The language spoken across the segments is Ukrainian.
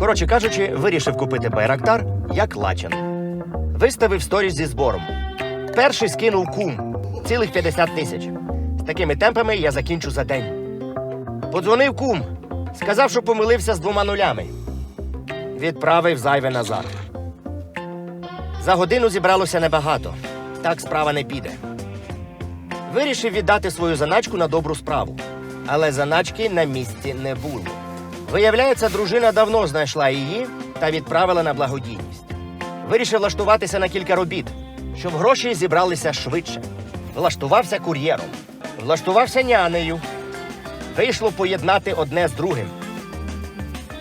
Коротше кажучи, вирішив купити байрактар як лачен. Виставив сторіс зі збором. Перший скинув кум цілих 50 тисяч. З такими темпами я закінчу за день. Подзвонив кум, сказав, що помилився з двома нулями. Відправив зайве назад. За годину зібралося небагато. Так справа не піде. Вирішив віддати свою заначку на добру справу. Але заначки на місці не було. Виявляється, дружина давно знайшла її та відправила на благодійність. Вирішив влаштуватися на кілька робіт, щоб гроші зібралися швидше. Влаштувався кур'єром, влаштувався нянею. Вийшло поєднати одне з другим.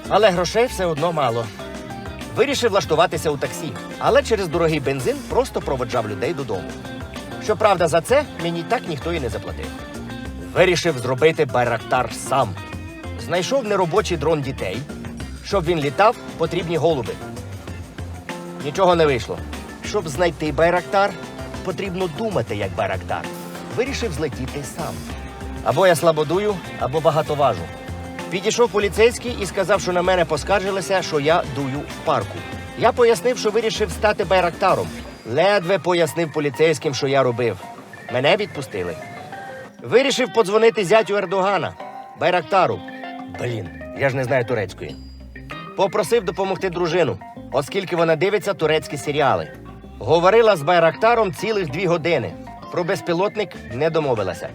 Але грошей все одно мало. Вирішив влаштуватися у таксі, але через дорогий бензин просто проводжав людей додому. Щоправда, за це мені так ніхто і не заплатив. Вирішив зробити байрактар сам. Знайшов неробочий дрон дітей. Щоб він літав, потрібні голуби. Нічого не вийшло. Щоб знайти байрактар, потрібно думати як байрактар. Вирішив злетіти сам. Або я слабодую, або багато важу. Підійшов поліцейський і сказав, що на мене поскаржилися, що я дую в парку. Я пояснив, що вирішив стати байрактаром. Ледве пояснив поліцейським, що я робив. Мене відпустили. Вирішив подзвонити зятю Ердогана, байрактару. Блін, я ж не знаю турецької. Попросив допомогти дружину, оскільки вона дивиться турецькі серіали. Говорила з байрактаром цілих дві години. Про безпілотник не домовилася.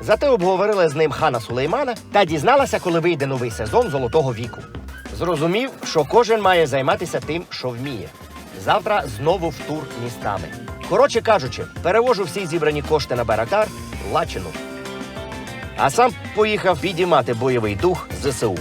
Зате обговорила з ним хана Сулеймана та дізналася, коли вийде новий сезон золотого віку. Зрозумів, що кожен має займатися тим, що вміє. Завтра знову в тур містами. Коротше кажучи, перевожу всі зібрані кошти на байрактар Лачину. А сам поїхав підіймати бойовий дух ЗСУ.